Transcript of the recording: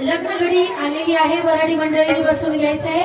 लग्न घडी आलेली आहे वराडी मंडळीने बसून घ्यायचं आहे